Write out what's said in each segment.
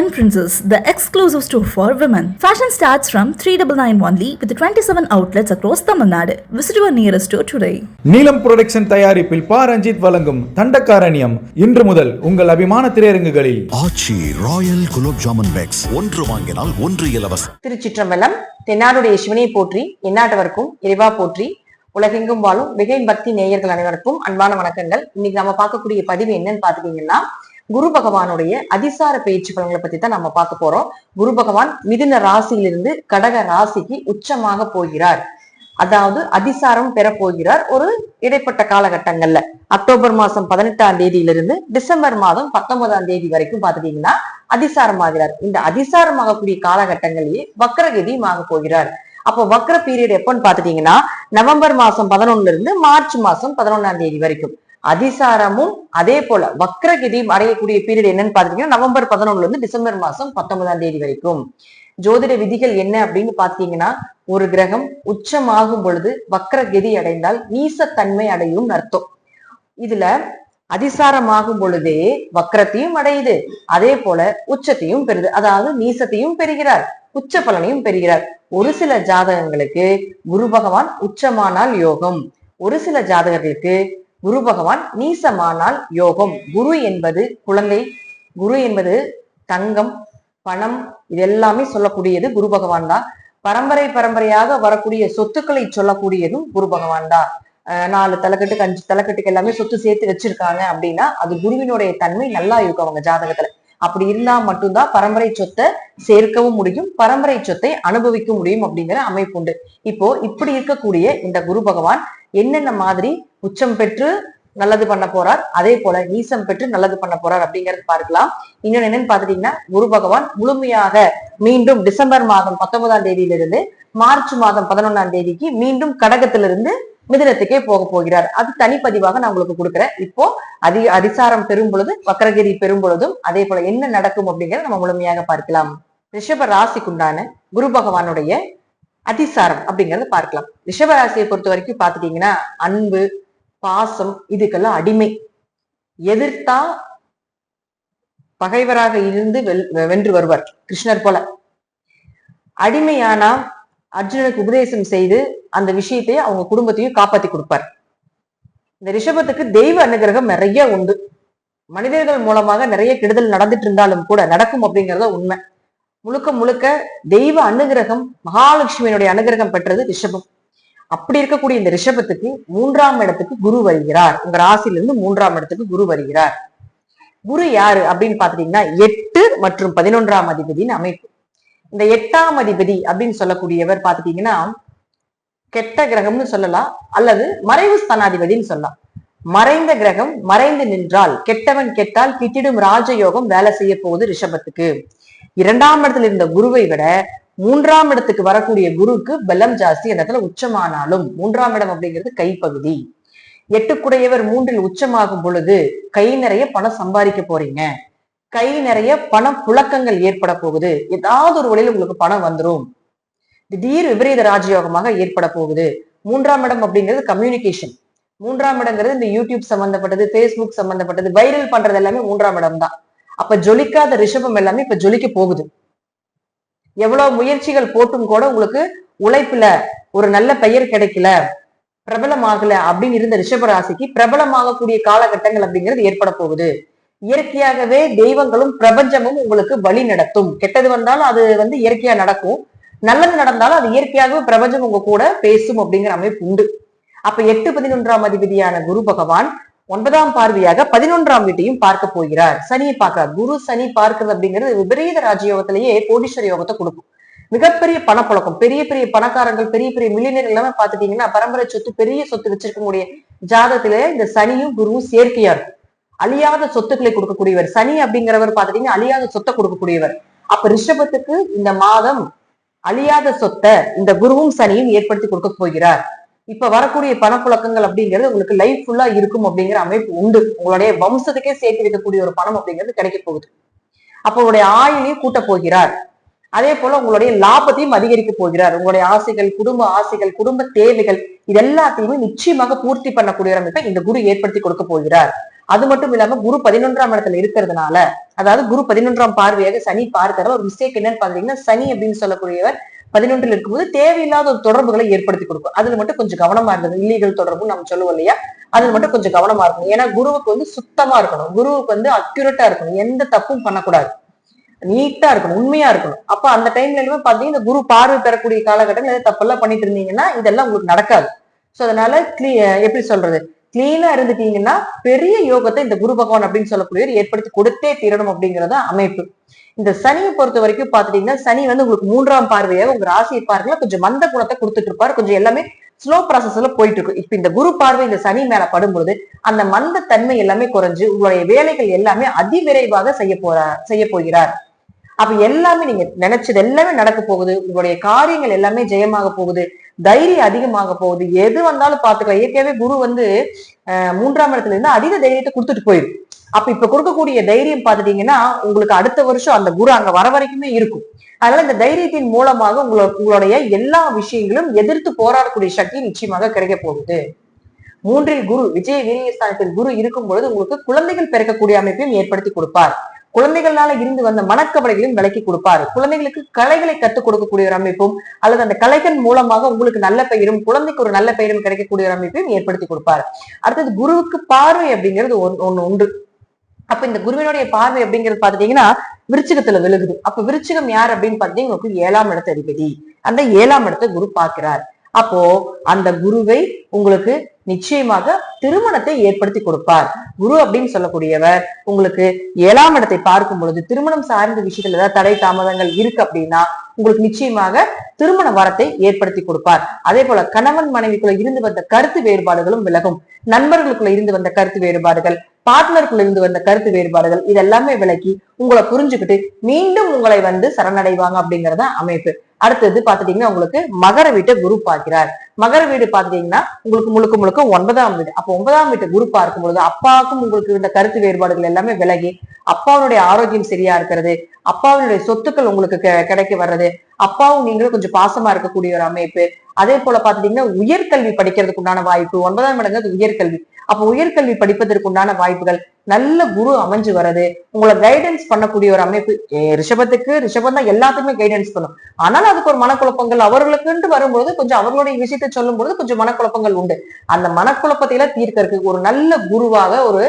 Yen Princess, the exclusive store for women. Fashion starts from 3991 only with 27 outlets across Tamil Nadu. Visit your nearest store today. Neelam production தயாரிப்பில் பா ரஞ்சித் வழங்கும் தண்டக்காரண்யம் இன்று முதல் உங்கள் அபிமான திரையரங்குகளில் Aachi royal gulab jamun packs ஒன்று வாங்கினால் ஒன்று இலவசம் திருச்சிற்றம்பலம் தென்னாடுடைய சிவனை போற்றி எந்நாட்டவர்க்கும் இறைவா போற்றி உலகெங்கும் வாழும் மிகை பக்தி நேயர்கள் அனைவருக்கும் அன்பான வணக்கங்கள் இன்னைக்கு நம்ம பார்க்கக்கூடிய பதிவு என்னன்னு பாத்துட்டீங்கன்னா குரு பகவானுடைய அதிசார பயிற்சி பலன்களை பத்தி தான் நம்ம பார்க்க போறோம். குரு பகவான் மிதுன ராசியிலிருந்து கடக ராசிக்கு உச்சமாக போகிறார். அதாவது அதிசாரம் பெற போகிறார் ஒரு இடைப்பட்ட காலகட்டங்கள்ல. அக்டோபர் மாசம் பதினெட்டாம் தேதியிலிருந்து டிசம்பர் மாதம் பத்தொன்பதாம் தேதி வரைக்கும் பாத்துட்டீங்கன்னா அதிசாரம் ஆகிறார் இந்த அதிசாரமாகக்கூடிய காலகட்டங்களிலேயே வக்ரகதியும் ஆக போகிறார். அப்போ வக்ர பீரியட் எப்பன்னு பாத்துட்டீங்கன்னா நவம்பர் மாசம் பதினொன்னுல இருந்து மார்ச் மாசம் பதினொன்னாம் தேதி வரைக்கும். அதிசாரமும் அதே போல வக்ரகிதியும் அடையக்கூடிய பீரியட் என்னன்னு பாத்தீங்கன்னா நவம்பர் பதினொன்னுல இருந்து டிசம்பர் மாசம் பத்தொன்பதாம் தேதி வரைக்கும். ஜோதிட விதிகள் என்ன அப்படின்னு பாத்தீங்கன்னா ஒரு கிரகம் உச்சமாகும் பொழுது வக்ரகதி அடைந்தால் நீசத்தன்மை அடையும் அர்த்தம். இதுல அதிசாரமாகும் பொழுதே வக்ரத்தையும் அடையுது. அதே போல உச்சத்தையும் பெறுது. அதாவது நீசத்தையும் பெறுகிறார் உச்ச பலனையும் பெறுகிறார். ஒரு சில ஜாதகங்களுக்கு குரு பகவான் உச்சமானால் யோகம். ஒரு சில ஜாதகர்களுக்கு குரு பகவான் நீசமானால் யோகம். குரு என்பது குழந்தை. குரு என்பது தங்கம் பணம் இது எல்லாமே சொல்லக்கூடியது குரு பகவான் தான். பரம்பரை பரம்பரையாக வரக்கூடிய சொத்துக்களை சொல்லக்கூடியதும் குரு பகவான் தான். நாலு தலைக்கட்டுக்கு அஞ்சு தலைக்கட்டுக்கு எல்லாமே சொத்து சேர்த்து வச்சிருக்காங்க அப்படின்னா அது குருவினுடைய தன்மை நல்லா இருக்கும் அவங்க ஜாதகத்துல. அப்படி இருந்தா மட்டும்தான் பரம்பரை சொத்தை சேர்க்கவும் முடியும் பரம்பரை சொத்தை அனுபவிக்க முடியும் அப்படிங்கிற அமைப்பு உண்டு. இப்போ இப்படி இருக்கக்கூடிய இந்த குரு பகவான் என்னென்ன மாதிரி உச்சம் பெற்று நல்லது பண்ண போறார்? அதே போல நீசம் பெற்று நல்லது பண்ண போறார் அப்படிங்கறது பார்க்கலாம். இன்னொன்னு என்னன்னு பாத்துட்டீங்கன்னா குரு பகவான் முழுமையாக மீண்டும் டிசம்பர் மாதம் பத்தொன்பதாம் தேதியிலிருந்து மார்ச் மாதம் பதினொன்னாம் தேதிக்கு மீண்டும் கடகத்திலிருந்து மிதனத்துக்கே போக போகிறார். அது தனிப்பதிவாக நான் உங்களுக்கு கொடுக்குறேன். இப்போ அதி அதிசாரம் பெறும் பொழுது வக்கரகிரி பெறும் பொழுதும் அதே போல என்ன நடக்கும் அப்படிங்கிறத நம்ம முழுமையாக பார்க்கலாம். ரிஷப ராசிக்குண்டான குரு பகவானுடைய அதிசாரம் அப்படிங்கறத பார்க்கலாம். ரிஷப ராசியை பொறுத்த வரைக்கும் பாத்துட்டீங்கன்னா அன்பு பாசம் இதுக்கெல்லாம் அடிமை. எதிர்த்தா பகைவராக இருந்து வெல் வென்று வருவார். கிருஷ்ணர் போல. அடிமையானா அர்ஜுனனுக்கு உபதேசம் செய்து அந்த விஷயத்தை அவங்க குடும்பத்தையும் காப்பாத்தி கொடுப்பார். இந்த ரிஷபத்துக்கு தெய்வ அனுகிரகம் நிறைய உண்டு. மனிதர்கள் மூலமாக நிறைய கெடுதல் நடந்துட்டு இருந்தாலும் கூட நடக்கும் அப்படிங்கறத உண்மை. முழுக்க முழுக்க தெய்வ அனுகிரகம் மகாலட்சுமியினுடைய அனுகிரகம் பெற்றது ரிஷபம். அப்படி இருக்கக்கூடிய இந்த ரிஷபத்துக்கு மூன்றாம் இடத்துக்கு குரு வருகிறார். உங்க ராசியிலிருந்து மூன்றாம் இடத்துக்கு குரு வருகிறார். குரு யாரு அப்படின்னு பாத்துட்டீங்கன்னா எட்டு மற்றும் பதினொன்றாம் அதிபதியின் அமைப்பு. இந்த எட்டாம் அதிபதி அப்படின்னு சொல்லக்கூடியவர் பாத்துட்டீங்கன்னா கெட்ட கிரகம்னு சொல்லலாம் அல்லது மறைவு ஸ்தானாதிபதினு சொல்லலாம். மறைந்த கிரகம் மறைந்து நின்றால் கெட்டவன் கெட்டால் கிட்டிடும் ராஜயோகம் வேலை செய்ய போகுது ரிஷபத்துக்கு. இரண்டாம் இடத்துல இருந்த குருவை விட மூன்றாம் இடத்துக்கு வரக்கூடிய குருவுக்கு பலம் ஜாஸ்தி அந்த இடத்துல உச்சமானாலும் மூன்றாம் இடம் அப்படிங்கிறது கைப்பகுதி. எட்டுக்குடையவர் மூன்றில் உச்சமாகும் பொழுது கை நிறைய பணம் சம்பாதிக்க போறீங்க. கை நிறைய பண புழக்கங்கள் ஏற்பட போகுது. ஏதாவது ஒரு வழியில் உங்களுக்கு பணம் வந்துரும். திடீர் விபரீத ராஜயோகமாக ஏற்பட போகுது. மூன்றாம் இடம் அப்படிங்கிறது கம்யூனிகேஷன் மூன்றாம் இடங்கிறது இந்த யூடியூப் சம்பந்தப்பட்டது ஃபேஸ்புக் சம்பந்தப்பட்டது வைரல் பண்றது எல்லாமே மூன்றாம் இடம் தான். அப்ப ஜொலிக்காத ரிஷபம் எல்லாமே இப்ப ஜொலிக்க போகுது. எவ்வளவு முயற்சிகள் போட்டும் கூட உங்களுக்கு உழைப்புல ஒரு நல்ல பெயர் கிடைக்கல பிரபலமாகல அப்படின்னு இருந்த ரிஷபராசிக்கு பிரபலமாகக்கூடிய காலகட்டங்கள் அப்படிங்கிறது ஏற்பட போகுது. இயற்கையாகவே தெய்வங்களும் பிரபஞ்சமும் உங்களுக்கு வழி நடத்தும். கெட்டது வந்தாலும் அது வந்து இயற்கையா நடக்கும். நல்லது நடந்தாலும் அது இயற்கையாகவே பிரபஞ்சம் உங்க கூட பேசும் அப்படிங்கிற அமைப்பு உண்டு. அப்ப எட்டு பதினொன்றாம் அதிபதியான குரு பகவான் ஒன்பதாம் பார்வையாக பதினொன்றாம் வீட்டையும் பார்க்க போகிறார். சனியை பார்க்கிறார் குரு சனி பார்க்கிறது அப்படிங்கிறது விபரீத ராஜயோகத்திலேயே கோடீஸ்வர யோகத்தை கொடுக்கும். மிகப்பெரிய பணப்புழக்கம் பெரிய பெரிய பணக்காரங்கள் பெரிய பெரிய மில்லியனர் எல்லாமே பாத்துட்டீங்கன்னா பரம்பரை சொத்து பெரிய சொத்து வச்சிருக்க முடிய ஜாதகத்திலே இந்த சனியும் குருவும் சேர்க்கையா இருக்கும். அழியாத சொத்துக்களை கொடுக்கக்கூடியவர். சனி அப்படிங்கிறவர் பாத்துட்டீங்கன்னா அழியாத சொத்தை கொடுக்கக்கூடியவர். அப்ப ரிஷபத்துக்கு இந்த மாதம் அழியாத சொத்தை இந்த குருவும் சனியும் ஏற்படுத்தி கொடுக்க போகிறார். இப்ப வரக்கூடிய பணப்புழக்கங்கள் அப்படிங்கிறது உங்களுக்கு லைஃப் ஃபுல்லா இருக்கும் அப்படிங்கிற அமைப்பு உண்டு. உங்களுடைய வம்சத்துக்கே சேர்த்து வைக்கக்கூடிய ஒரு பணம் அப்படிங்கிறது கிடைக்க போகுது. அப்ப உங்களுடைய ஆயுளையும் கூட்ட போகிறார். அதே போல உங்களுடைய லாபத்தையும் அதிகரிக்க போகிறார். உங்களுடைய ஆசைகள் குடும்ப ஆசைகள் குடும்ப தேவைகள் இது எல்லாத்தையுமே நிச்சயமாக பூர்த்தி பண்ணக்கூடிய அமைப்பை இந்த குரு ஏற்படுத்தி கொடுக்க போகிறார். அது மட்டும் இல்லாம குரு பதினொன்றாம் இடத்துல இருக்கிறதுனால அதாவது குரு பதினொன்றாம் பார்வையாக சனி பார்க்கிற ஒரு மிஸ்டேக் என்னன்னு பாத்தீங்கன்னா சனி அப்படின்னு சொல்லக்கூடியவர் பதினொன்றில் இருக்கும்போது தேவையில்லாத ஒரு தொடர்புகளை ஏற்படுத்தி கொடுக்கும். அதுல மட்டும் கொஞ்சம் கவனமா இருந்தது. இல்லீகல் தொடர்பு நம்ம சொல்லுவோம் இல்லையா? அதுல மட்டும் கொஞ்சம் கவனமா இருக்கணும். ஏன்னா குருவுக்கு வந்து சுத்தமா இருக்கணும். குருவுக்கு வந்து அக்யூரேட்டா இருக்கணும். எந்த தப்பும் பண்ணக்கூடாது. நீட்டா இருக்கணும் உண்மையா இருக்கணும். அப்ப அந்த டைம்ல எல்லாமே பாத்தீங்கன்னா இந்த குரு பார்வை பெறக்கூடிய காலகட்டம் ஏதாவது தப்பெல்லாம் பண்ணிட்டு இருந்தீங்கன்னா இதெல்லாம் உங்களுக்கு நடக்காது. சோ அதனால கிளீ எப்படி சொல்றது? கிளீனா இருந்துட்டீங்கன்னா பெரிய யோகத்தை இந்த குரு பகவான் அப்படின்னு சொல்லக்கூடியவர் ஏற்படுத்தி கொடுத்தே தீரணும் அப்படிங்கறத அமைப்பு. இந்த சனியை பொறுத்த வரைக்கும் பாத்துட்டீங்கன்னா சனி வந்து உங்களுக்கு மூன்றாம் பார்வையாக உங்க ராசியை பார்க்கல கொஞ்சம் மந்த குணத்தை கொடுத்துட்டு இருப்பாரு. கொஞ்சம் எல்லாமே ஸ்லோ ப்ராசஸ்ல போயிட்டு இருக்கும். இப்ப இந்த குரு பார்வை இந்த சனி மேல படும்பொழுது அந்த மந்த தன்மை எல்லாமே குறைஞ்சு உங்களுடைய வேலைகள் எல்லாமே அதிவிரைவாக செய்ய போறா செய்ய போகிறார். அப்ப எல்லாமே நீங்க நினைச்சது எல்லாமே நடக்க போகுது. உங்களுடைய காரியங்கள் எல்லாமே ஜெயமாக போகுது. தைரியம் அதிகமாக போகுது. எது வந்தாலும் பாத்துக்கலாம் இயற்கையாவே குரு வந்து மூன்றாம் இடத்துல இருந்து அதிக தைரியத்தை கொடுத்துட்டு போயிடும் அப்ப இப்ப கொடுக்கக்கூடிய தைரியம் பாத்துட்டீங்கன்னா உங்களுக்கு அடுத்த வருஷம் அந்த குரு அங்க வர வரைக்குமே இருக்கும். அதனால இந்த தைரியத்தின் மூலமாக உங்களோட உங்களுடைய எல்லா விஷயங்களும் எதிர்த்து போராடக்கூடிய சக்தி நிச்சயமாக கிடைக்க போகுது. மூன்றில் குரு விஜய வீரியஸ்தானத்தில் குரு இருக்கும் பொழுது உங்களுக்கு குழந்தைகள் பிறக்கக்கூடிய அமைப்பையும் ஏற்படுத்தி கொடுப்பார். குழந்தைகளால இருந்து வந்த மனக்கவலைகளையும் விலக்கி கொடுப்பார். குழந்தைகளுக்கு கலைகளை கற்றுக் கொடுக்கக்கூடிய ஒரு அமைப்பும் அல்லது அந்த கலைகள் மூலமாக உங்களுக்கு நல்ல பெயரும் குழந்தைக்கு ஒரு நல்ல பெயரும் கிடைக்கக்கூடிய ஒரு அமைப்பையும் ஏற்படுத்தி கொடுப்பார். அடுத்தது குருவுக்கு பார்வை அப்படிங்கிறது ஒன்னு ஒண்ணு உண்டு அப்ப இந்த குருவினுடைய பார்வை அப்படிங்கிறது பாத்தீங்கன்னா விருச்சிகத்துல விழுகுது. அப்ப விருச்சிகம் யார் அப்படின்னு பாத்தீங்கன்னா உங்களுக்கு ஏழாம் இடத்த அதிபதி. அந்த ஏழாம் இடத்தை குரு பார்க்கிறார். அப்போ அந்த குருவை உங்களுக்கு நிச்சயமாக திருமணத்தை ஏற்படுத்தி கொடுப்பார். குரு அப்படின்னு சொல்லக்கூடியவர் உங்களுக்கு ஏழாம் இடத்தை பார்க்கும் பொழுது திருமணம் சார்ந்த விஷயத்துல ஏதாவது தடை தாமதங்கள் இருக்கு அப்படின்னா உங்களுக்கு நிச்சயமாக திருமண வரத்தை ஏற்படுத்தி கொடுப்பார். அதே போல கணவன் மனைவிக்குள்ள இருந்து வந்த கருத்து வேறுபாடுகளும் விலகும். நண்பர்களுக்குள்ள இருந்து வந்த கருத்து வேறுபாடுகள் பார்ட்னருக்குள்ள இருந்து வந்த கருத்து வேறுபாடுகள் இதெல்லாமே விலக்கி உங்களை புரிஞ்சுக்கிட்டு மீண்டும் உங்களை வந்து சரணடைவாங்க அப்படிங்கறத அமைப்பு. அடுத்தது பாத்துட்டீங்கன்னா உங்களுக்கு மகர வீட்டை குரு பார்க்கிறார். மகர வீடு பாத்துட்டீங்கன்னா உங்களுக்கு முழுக்க முழுக்க ஒன்பதாம் வீடு. அப்ப ஒன்பதாம் வீட்டு குரு பார்க்கும் பொழுது அப்பாவுக்கும் உங்களுக்கு இந்த கருத்து வேறுபாடுகள் எல்லாமே விலகி அப்பாவுடைய ஆரோக்கியம் சரியா இருக்கிறது. அப்பாவுடைய சொத்துக்கள் உங்களுக்கு கிடைக்க வர்றது. அப்பாவும் நீங்களும் கொஞ்சம் பாசமா இருக்கக்கூடிய ஒரு அமைப்பு. அதே போல பாத்துட்டீங்கன்னா உயர்கல்வி படிக்கிறதுக்கு உண்டான வாய்ப்பு. ஒன்பதாம் இடங்கிறது உயர்கல்வி. அப்ப உயர்கல்வி படிப்பதற்கு உண்டான வாய்ப்புகள் நல்ல குரு அமைஞ்சு வர்றது உங்களை கைடன்ஸ் பண்ணக்கூடிய ஒரு அமைப்பு. ரிஷபத்துக்கு ரிஷபம் தான் எல்லாத்துக்குமே கைடன்ஸ் பண்ணும். ஆனாலும் அதுக்கு ஒரு மனக்குழப்பங்கள் அவர்களுக்குன்ட்டு வரும்போது கொஞ்சம் அவர்களுடைய விஷயத்தை சொல்லும் பொழுது கொஞ்சம் மனக்குழப்பங்கள் உண்டு. அந்த மனக்குழப்பத்தை எல்லாம் தீர்க்கறதுக்கு ஒரு நல்ல குருவாக ஒரு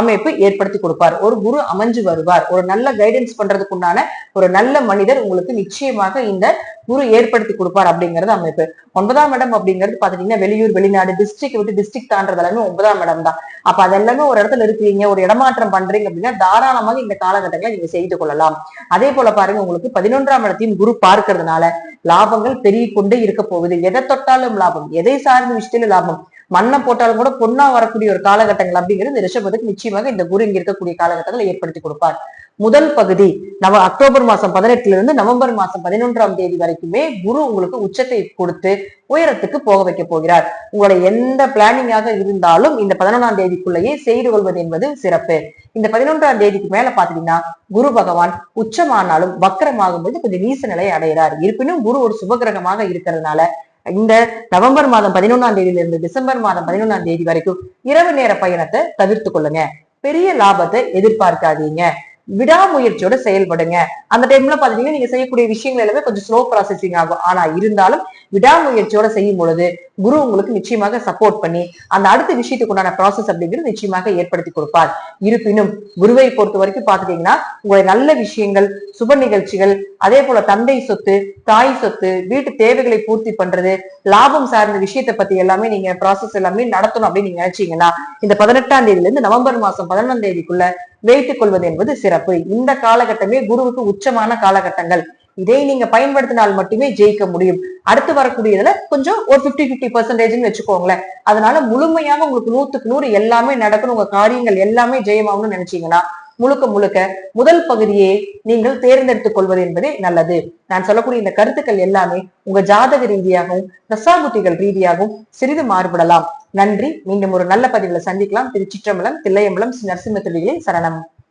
அமைப்பு ஏற்படுத்தி கொடுப்பார். ஒரு குரு அமைஞ்சு வருவார். ஒரு நல்ல கைடன்ஸ் பண்றதுக்குண்டான ஒரு நல்ல மனிதர் உங்களுக்கு நிச்சயமாக இந்த குரு ஏற்படுத்தி கொடுப்பார் அப்படிங்கிறது அமைப்பு. ஒன்பதாம் இடம் அப்படிங்கிறது பாத்தீங்கன்னா வெளியூர் வெளிநாடு டிஸ்ட்ரிக்ட் விட்டு டிஸ்ட்ரிக்ட் தாண்டது எல்லாமே ஒன்பதாம் இடம் தான். அப்ப அது எல்லாமே ஒரு இடத்துல இருக்கிறீங்க ஒரு இடமாற்றம் பண்றீங்க அப்படின்னா தாராளமாக இந்த காலகட்டங்களை நீங்க செய்து கொள்ளலாம். அதே போல பாருங்க உங்களுக்கு பதினொன்றாம் இடத்தையும் குரு பார்க்கறதுனால லாபங்கள் பெருகிக் கொண்டே இருக்க போகுது. எதை தொட்டாலும் லாபம் எதை சார்ந்த விஷயத்திலும் லாபம். மண்ணை போட்டாலும் கூட பொண்ணா வரக்கூடிய ஒரு காலகட்டங்கள் அப்படிங்கிறது ரிஷபத்துக்கு நிச்சயமாக இந்த குரு இங்க இருக்கக்கூடிய காலகட்டங்களை ஏற்படுத்தி கொடுப்பார். முதல் பகுதி நவ அக்டோபர் மாசம் பதினெட்டுல இருந்து நவம்பர் மாசம் பதினொன்றாம் தேதி வரைக்குமே குரு உங்களுக்கு உச்சத்தை கொடுத்து உயரத்துக்கு போக வைக்க போகிறார். உங்களுடைய எந்த பிளானிங்காக இருந்தாலும் இந்த பதினொன்றாம் தேதிக்குள்ளேயே செய்து கொள்வது என்பது சிறப்பு. இந்த பதினொன்றாம் தேதிக்கு மேல பாத்தீங்கன்னா குரு பகவான் உச்சமானாலும் வக்கரமாகும் போது கொஞ்சம் நீச நிலையை அடைகிறார். இருப்பினும் குரு ஒரு சுபகிரகமாக இருக்கிறதுனால இந்த நவம்பர் மாதம் பதினொன்னாம் தேதியில இருந்து டிசம்பர் மாதம் பதினொன்னாம் தேதி வரைக்கும் இரவு நேர பயணத்தை தவிர்த்து கொள்ளுங்க. பெரிய லாபத்தை எதிர்பார்க்காதீங்க. விடாமுயற்சியோட செயல்படுங்க. அந்த டைம்ல பாத்தீங்கன்னா நீங்க செய்யக்கூடிய விஷயங்கள் எல்லாமே கொஞ்சம் ஸ்லோ ப்ராசஸிங் ஆகும். ஆனா இருந்தாலும் விடாமுயற்சியோட செய்யும் பொழுது குரு உங்களுக்கு நிச்சயமாக சப்போர்ட் பண்ணி அந்த அடுத்த விஷயத்துக்கு உண்டான ப்ராசஸ் அப்படிங்கிறது நிச்சயமாக ஏற்படுத்தி கொடுப்பார். இருப்பினும் குருவை பொறுத்த வரைக்கும் பாத்துட்டீங்கன்னா உங்களுடைய நல்ல விஷயங்கள் சுப நிகழ்ச்சிகள் அதே போல தந்தை சொத்து தாய் சொத்து வீட்டு தேவைகளை பூர்த்தி பண்றது லாபம் சார்ந்த விஷயத்தை பத்தி எல்லாமே நீங்க ப்ராசஸ் எல்லாமே நடத்தணும் அப்படின்னு நீங்க நினைச்சீங்கன்னா இந்த பதினெட்டாம் தேதியில இருந்து நவம்பர் மாசம் பதினொன்றாம் தேதிக்குள்ள வைத்துக் கொள்வது என்பது சிறப்பு. இந்த காலகட்டமே குருவுக்கு உச்சமான காலகட்டங்கள். இதை நீங்க பயன்படுத்தினால் மட்டுமே ஜெயிக்க முடியும். அடுத்து வரக்கூடியதுல கொஞ்சம் ஒரு 50 50 பர்சன்டேஜ்னு வச்சுக்கோங்களேன். அதனால முழுமையாக உங்களுக்கு நூத்துக்கு நூறு எல்லாமே நடக்கணும். உங்க காரியங்கள் எல்லாமே ஜெயமாகணும்னு நினைச்சீங்கன்னா முழுக்க முழுக்க முதல் பகுதியை நீங்கள் தேர்ந்தெடுத்துக் கொள்வது என்பதே நல்லது. நான் சொல்லக்கூடிய இந்த கருத்துக்கள் எல்லாமே உங்க ஜாதக ரீதியாகவும் தசாபுத்திகள் ரீதியாகவும் சிறிது மாறுபடலாம். நன்றி. மீண்டும் ஒரு நல்ல பதிவுல சந்திக்கலாம். திருச்சிற்றம்பலம் தில்லையம்பலம் ஸ்ரீ நரசிம்ம தொழிலே சரணம்.